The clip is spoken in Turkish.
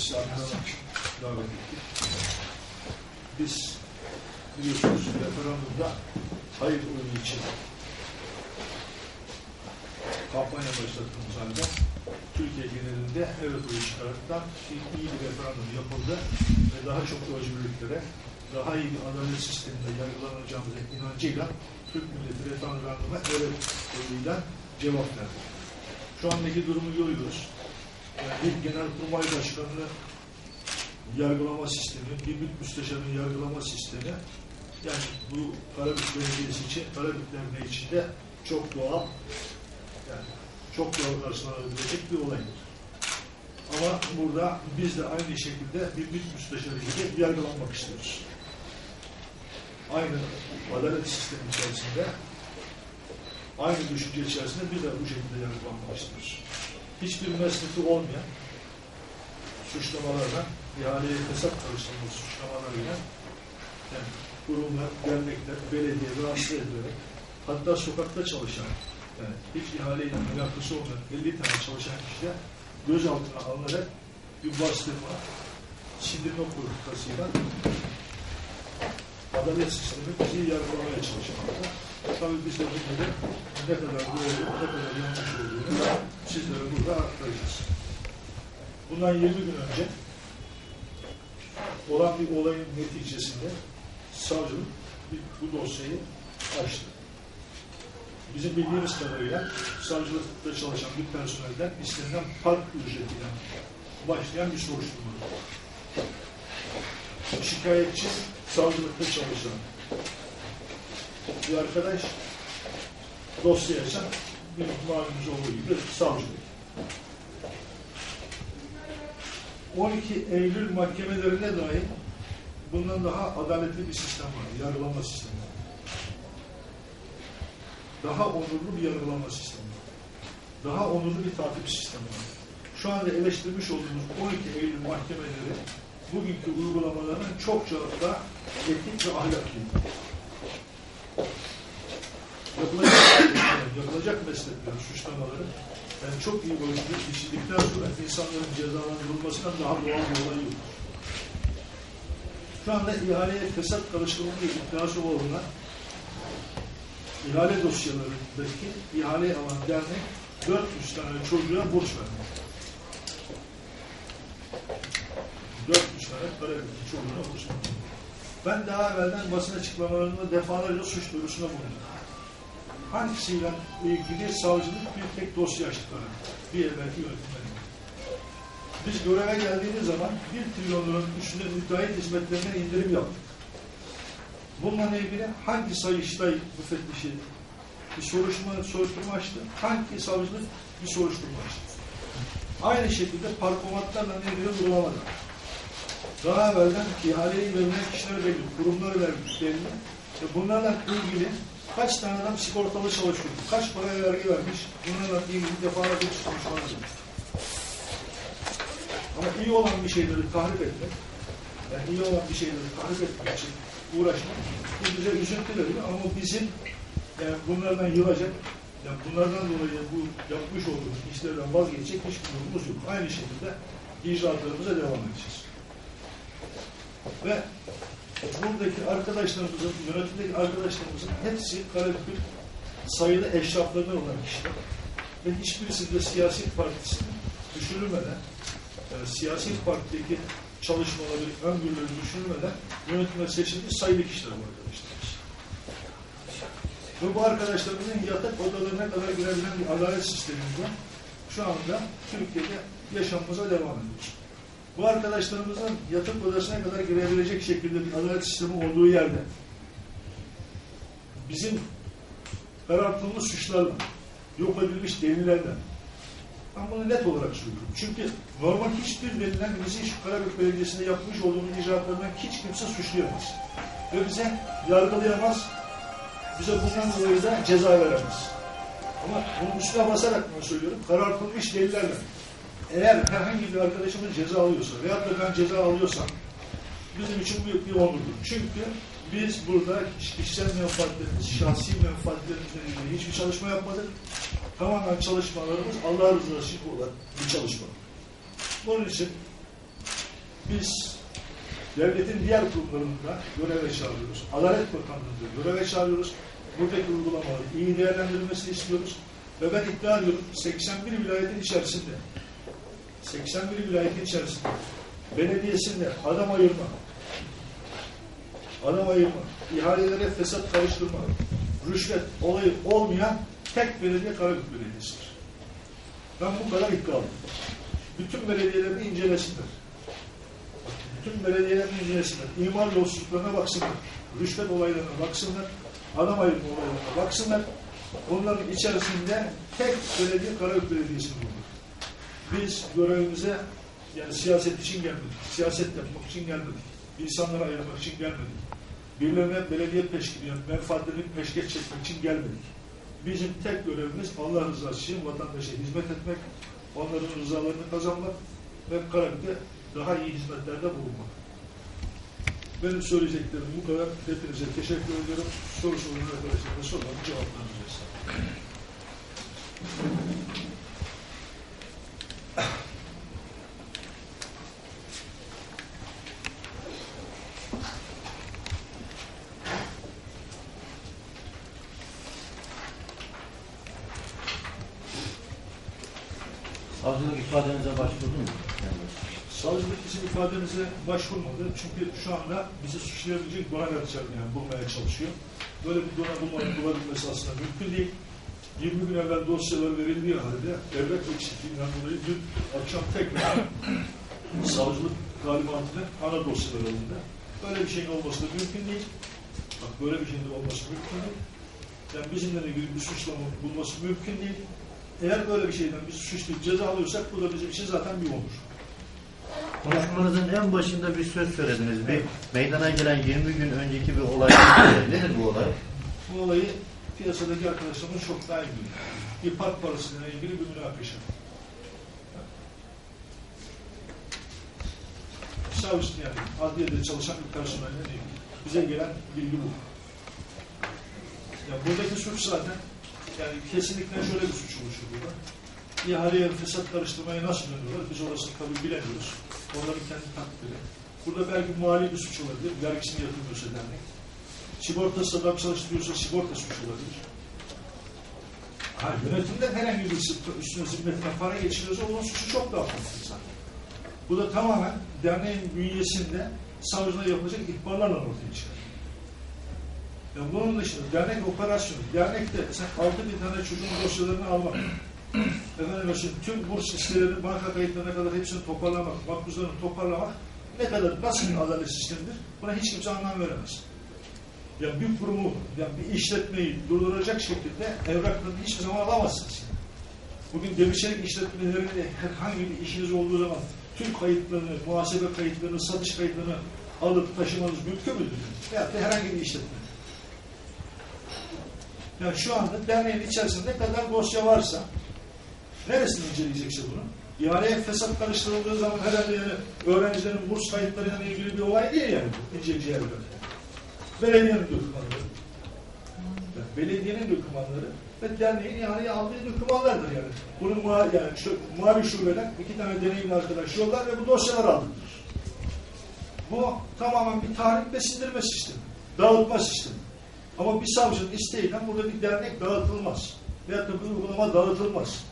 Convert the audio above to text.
Adına davet ettik. Biz biliyorsunuz referandumda hayır oyu için kampanya başlattığımız halde Türkiye genelinde evet oyu çıkaraktan iyi bir referandum yapıldı ve daha çok özgürlüklere, daha iyi bir adalet sisteminde yargılanacağımıza inancıyla Türk milleti referanduma evet oyuyla cevap verdi. Şu andaki durumu görüyoruz. Yani bir genelkurmay başkanını yargılama sistemi, bir büt müsteşarının yargılama sistemi yani bu Karabük Belediyesi için, Karabüklerine içinde çok doğal yani çok doğal karşılanabilecek bir olaydır. Ama burada biz de aynı şekilde bir büt müsteşarı gibi yargılanmak istiyoruz. Aynı adalet sistemi içerisinde aynı düşünce içerisinde biz de bu şekilde yargılanmak istiyoruz. Hiçbir mesleki olmayan suçlamalarla, ihaleye fesat karıştırılmış suçlamalarıyla yani kurumlar, dernekler, belediye rahatsız edilerek hatta sokakta çalışan yani hiç ihaleyle alakası olmayan 50 tane çalışan kişiler gözaltına alınarak bir bastırma, sindirme politikasıyla adalet sistemi bizi yargılamaya çalışmakta. Tabii biz de bunları ne kadar doğru, ne kadar yanlış olduğunu sizlere burada aktaracağız. Bundan 20 gün önce olan bir olayın neticesinde savcılık bir- bu dosyayı açtı. Bizim bildiğimiz kadarıyla savcılıkta çalışan bir personelden istenilen park ücretiyle başlayan bir soruşturma. Şikayetçi savcılıkta çalışan bir arkadaş dosya açan bir malumuz olduğu gibi savcı bey. 12 Eylül mahkemelerine dair bundan daha adaletli bir sistem var. Yargılama sistemi. Daha onurlu bir yargılama sistemi. Daha onurlu bir takip sistemi. Şu anda eleştirmiş olduğumuz 12 Eylül mahkemeleri bugünkü uygulamalarının çok çok da etik ve ahlaki. Yapılacak, yapılacak meslekler, suçlamaları yani çok iyi ölçüde işledikten sonra insanların cezalandırılmasından daha doğal bir olay yok. Şu anda ihaleye fesat karıştırıldığı iddiası olunan ihale dosyalarındaki ihale alan dernek 400 tane çocuğa borç vermek. 400 tane para vermek çocuğuna borç vermek. Ben daha evvelden basın açıklamalarında defalarca suç duyurusuna bulundum. Hangisiyle ilgili savcılık bir tek dosya açtıkları. Bir evvelki yönetimleri. Biz göreve geldiğimiz zaman 1 trilyon liranın üstünde müteahhit hizmetlerine indirim yaptık. Bununla ilgili hangi sayıştay müfettişi bir soruşturma, soruşturma açtı, hangi savcılık bir soruşturma açtı. Aynı şekilde parkomatlarla ilgili uygulamalar. Daha evvelden ihaleyi verilen kişiler belli, kurumları belli. Ve bunlarla ilgili kaç tane adam sigortalı çalışıyor, kaç paraya vergi vermiş, bunlarla ilgili defalarca çalışmalar yapmış. Ama iyi olan bir şeyleri tahrip etmek, yani iyi olan bir şeyleri tahrip etmek için uğraşmak bu bize üzüntü veriyor ama bizim yani bunlardan yılacak, yani bunlardan dolayı bu yapmış olduğumuz işlerden vazgeçecek hiçbir durumumuz yok. Aynı şekilde icraatlarımıza devam edeceğiz. Ve buradaki arkadaşlarımızın, yönetimdeki arkadaşlarımızın hepsi Karabük'ün sayılı eşraflarından olan kişiler. Ve hiçbirisinde siyasi partisini düşürülmeden, yani siyasi partideki çalışmaları, öngörüleri düşünmeden yönetime seçilmiş sayılı kişiler bu arkadaşlarımız. Ve bu arkadaşlarımızın yatak odalarına kadar girebilen bir adalet sistemimiz var. Şu anda Türkiye'de yaşamımıza devam ediyoruz. Bu arkadaşlarımızın yatak odasına kadar girebilecek şekilde bir adalet sistemi olduğu yerde bizim karartılmış suçlarla, yok edilmiş delillerle ben bunu net olarak söylüyorum. Çünkü normal hiçbir delilden bizi şu Karabük Belediyesi'nde yapmış olduğumuz icraatlarından hiç kimse suçlayamaz. Ve bize yargılayamaz, bize bundan dolayı da ceza veremez. Ama bunun üstüne basarak ben söylüyorum, karartılmış delillerle eğer herhangi bir arkadaşımız ceza alıyorsa veyahut da ben ceza alıyorsam bizim için büyük bir onurdur. Çünkü biz burada kişisel menfaatlerimiz, şahsi menfaatlerimizle ilgili hiçbir çalışma yapmadık. Tamamen çalışmalarımız Allah rızası için olan bir çalışma. Bunun için biz devletin diğer kurumlarında göreve çağırıyoruz. Adalet Bakanlığı'nda göreve çağırıyoruz. Buradaki uygulamaları iyi değerlendirilmesini istiyoruz. Ve ben iddia ediyorum 81 vilayetin içerisinde 81 vilayetin içerisinde belediyesinde adam ayırma, adam ayırma, ihalelere fesat karıştırma, rüşvet olayı olmayan tek belediye Karabük Belediyesi'dir. Ben bu kadar iddialıyım. Bütün belediyelerini incelesinler. Bütün belediyelerini incelesinler. İmar yolsuzluklarına baksınlar. Rüşvet olaylarına baksınlar. Adam ayırma olaylarına baksınlar. Onların içerisinde tek belediye Karabük Belediyesi. Biz görevimize yani siyaset için gelmedik. Siyaset yapmak için gelmedik. İnsanları ayırmak için gelmedik. Birilerine belediye peşkili, yani menfaatlerini peşkeş çekmek için gelmedik. Bizim tek görevimiz Allah rızası için vatandaşa hizmet etmek, onların rızalarını kazanmak ve Karabük'te daha iyi hizmetlerde bulunmak. Benim söyleyeceklerim bu kadar. Hepinize teşekkür ediyorum. Soru sorun arkadaşlarına soruların cevaplarını Savcılık ifadenize başvurdun mu? Yani, Savcılık bizim ifademize başvurmadı. Çünkü şu anda bizi suçlayabilecek doneler yani bulmaya çalışıyor. Böyle bir dona bulmanın bulabilmesi aslında mümkün değil. 20 gün evvel dosyalar verildiği halde evrak eksikliğinden dolayı dün akşam tekrar savcılık talimatının ana dosyaları alındı. Böyle bir şeyin olması da mümkün değil. Bak böyle bir şeyin de olması mümkün değil. Yani bizimle ilgili bir suçlama bulması mümkün değil. Eğer böyle bir şeyden biz suçlayıp ceza alıyorsak bu da bizim için zaten bir onur. Konuşmanızın en başında bir söz söylediniz. Bir meydana gelen 20 gün önceki bir olay. Nedir bu olay? Bu olayı piyasadaki arkadaşlarımız çok daha iyi biliyor. Bir park parasıyla ilgili bir münakaşa. Savcı yani adliyede çalışan bir personelle ilgili. Bize gelen bilgi bu. Yani buradaki suç zaten yani kesinlikle şöyle bir suç oluşuyor burada. İhaleye fesat karıştırmaya nasıl dönüyorlar? Biz orasını tabii bilemiyoruz. Onların kendi takdiri. Burada belki mali bir suç olabilir. Vergisini yatırmıyorsa dernek. Sigortası adam çalıştırıyorsa sigorta suç olabilir. Ha, yönetimden herhangi bir üstüne zimmetine para geçiriyorsa onun suçu çok daha farklı zaten. Bu da tamamen derneğin bünyesinde savcılığa yapılacak ihbarlarla ortaya çıkar. Yani bunun dışında dernek operasyonu, dernekte sen 6 bin tane çocuğun dosyalarını almak, efendim mesela tüm burs listelerini, banka kayıtlarına kadar hepsini toparlamak, makbuzlarını toparlamak ne kadar nasıl bir adalet sistemidir? Buna hiç kimse anlam veremez. Ya bir kurumu, ya bir işletmeyi durduracak şekilde evraklarını hiçbir zaman alamazsınız. Bugün demirçelik işletmelerinde herhangi bir işiniz olduğu zaman tüm kayıtlarını, muhasebe kayıtlarını, satış kayıtlarını alıp taşımanız mümkün müdür? Veyahut da herhangi bir işletme. Yani şu anda derneğin içerisinde kadar dosya varsa neresini inceleyecekse bunu? İhaleye fesat karıştırıldığı zaman herhalde yani öğrencilerin burs kayıtlarıyla ilgili bir olay değil yani bu inceleyeceği evrak. Belediyenin dokümanları. Yani belediyenin dokümanları ve derneğin ihaleye aldığı dokümanlardır yani. Bunun ma yani şu, mavi şubeden iki tane deneyimli arkadaş yollar ve bu dosyalar aldırır. Bu tamamen bir tahrip ve sindirme sistemi. Dağıtma sistemi. Ama bir savcının isteğiyle burada bir dernek dağıtılmaz. Veyahut da bir uygulama dağıtılmaz.